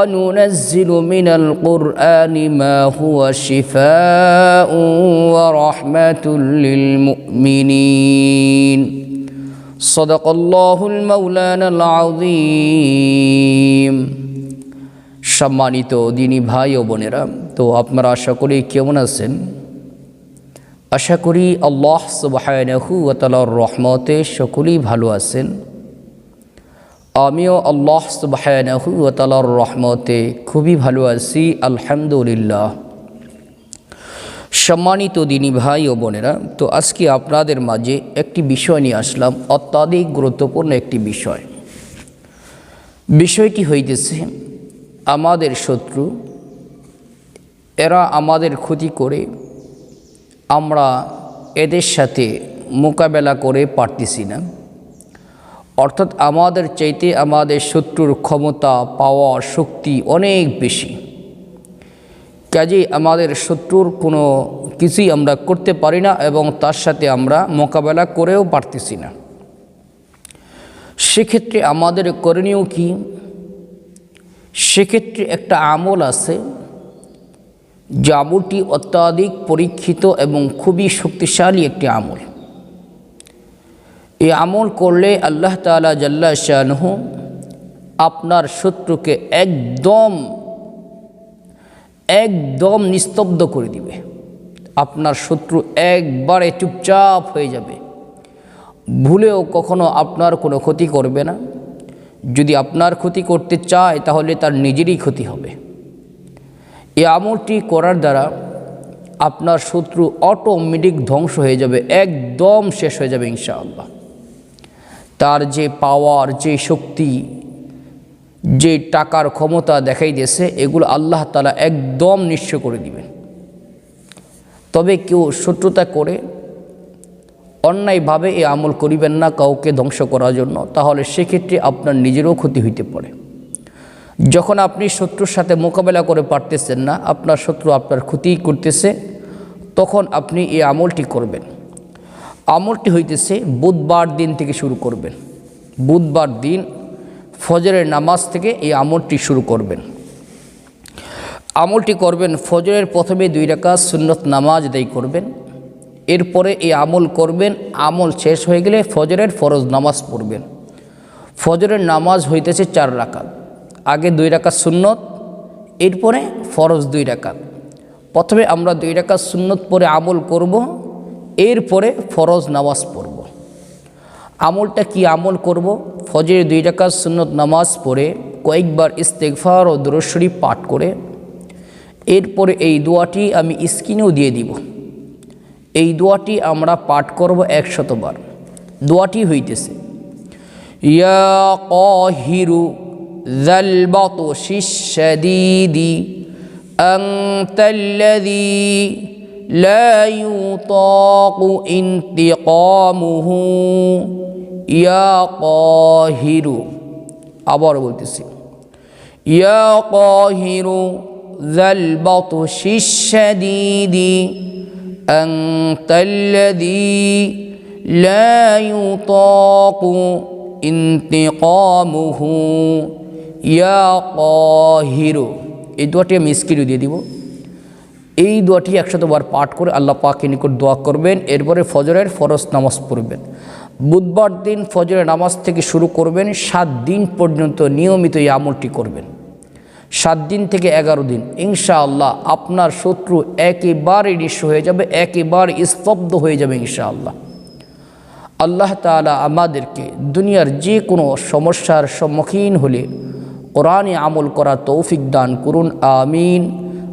وننزل من القرآن ما هو شفاء ورحمة للمؤمنين صدق الله المولانا العظيم সম্মানিত দিনী ভাই ও বোনেরা তো আপনারা আশা করি কেমন আছেন আশা করি আল্লাহ সুবাহানহু তালার রহমতে সকলেই ভালো আছেন আমিও আল্লাহ সুবাহানহু তালার রহমতে খুবই ভালো আছি, আলহামদুলিল্লাহ। সম্মানিত দিনী ভাই ও বোনেরা, তো আজকে আপনাদের মাঝে একটি বিষয় নিয়ে আসলাম, অত্যাধিক গুরুত্বপূর্ণ একটি বিষয়। বিষয়টি হইতেছে, আমাদের শত্রু, এরা আমাদের ক্ষতি করে আমরা এদের সাথে মোকাবেলা করে পারতেছি না। অর্থাৎ আমাদের চাইতে আমাদের শত্রুর ক্ষমতা, পাওয়া শক্তি অনেক বেশি। কাজে আমাদের শত্রুর কোনো কিছুই আমরা করতে পারি না এবং তার সাথে আমরা মোকাবেলা করেও পারতেছি না। সেক্ষেত্রে আমাদের করণীয় কি? সেক্ষেত্রে একটা আমল আছে, যে অত্যাধিক পরীক্ষিত এবং খুবই শক্তিশালী একটি আমল। এই আমল করলে আল্লাহ তালা জাল্লা শাহনহু আপনার শত্রুকে একদম একদম নিস্তব্ধ করে দিবে। আপনার শত্রু একবারে চুপচাপ হয়ে যাবে। ভুলেও কখনো আপনার কোনো ক্ষতি করবে না। যদি আপনার ক্ষতি করতে চায়, তাহলে তার নিজেরই ক্ষতি হবে। এই আমলটি করার দ্বারা আপনার শত্রু অটোমেটিক ধ্বংস হয়ে যাবে, একদম শেষ হয়ে যাবে ইনশাআল্লাহ। তার যে পাওয়ার যে শক্তি, যে টাকার ক্ষমতা দেখাই দিয়েছে, এগুলো আল্লাহ তালা একদম নিঃস্ব করে দিবেন। তবে কেউ শত্রুতা করে অন্যায়ভাবে এই আমল করিবেন না, কাউকে ধ্বংস করার জন্য, তাহলে সেক্ষেত্রে আপনার নিজেরও ক্ষতি হইতে পারে। যখন আপনি শত্রুর সাথে মোকাবেলা করে পারতেছেন না, আপনার শত্রু আপনার ক্ষতি করতেছে, তখন আপনি এই আমলটি করবেন। আমলটি হইতেছে বুধবার দিন থেকে শুরু করবেন। বুধবার দিন ফজরের নামাজ থেকে এই আমলটি শুরু করবেন। আমলটি করবেন, ফজরের প্রথমে দুই রাকাত সুন্নত নামাজ দেয় করবেন। এরপরে এই আমল করবেন, আমল শেষ হয়ে গেলে ফজরের ফরজ নামাজ পড়বেন। ফজরের নামাজ হইতেছে চার রাকাত। আগে দুই রাকাত সুন্নত, এরপরে ফরজ দুই রাকাত। প্রথমে আমরা দুই রাকাত সুন্নত পরে আমল করব এরপরে ফরজ নামাজ পড়ব আমলটা কি আমল করব ফজরের দুই রাকাত সুন্নত নামাজ পড়ে কয়েকবার ইস্তেকফার ও দুরশ্বরী পাঠ করে এরপরে এই দোয়াটি আমি স্ক্রিনেও দিয়ে দিব এই দোয়াটি আমরা পাঠ করব একশতবার দোয়াটি হইতেছে ইয়া কহিরু ذا الشديد أنت الذي لا يطاق انتقامه يا قاهر আবার বলতেছি ইয়া قاهر ذا البطش الشديد أنت الذي لا يطاق انتقامه ইয়া কহিরু এই দোয়াটি আমি স্ক্রিনে দিয়ে দিব এই দোয়াটি একশতবার পাঠ করে আল্লাহ পাকে নিকট দোয়া করবেন। এরপরে ফজরের ফরজ নামাজ পড়বেন। বুধবার দিন ফজরের নামাজ থেকে শুরু করবেন। সাত দিন পর্যন্ত নিয়মিত এই আমলটি করবেন। সাত দিন থেকে এগারো দিন। ইনশাআল্লাহ আপনার শত্রু একেবারে নিঃস্ব হয়ে যাবে একেবারে স্তব্ধ হয়ে যাবে ইনশাআল্লাহ। আল্লাহ তালা আমাদেরকে দুনিয়ার যে কোনো সমস্যার সম্মুখীন হলে কোরআনে আমল করা তৌফিক দান করুন, আমিন।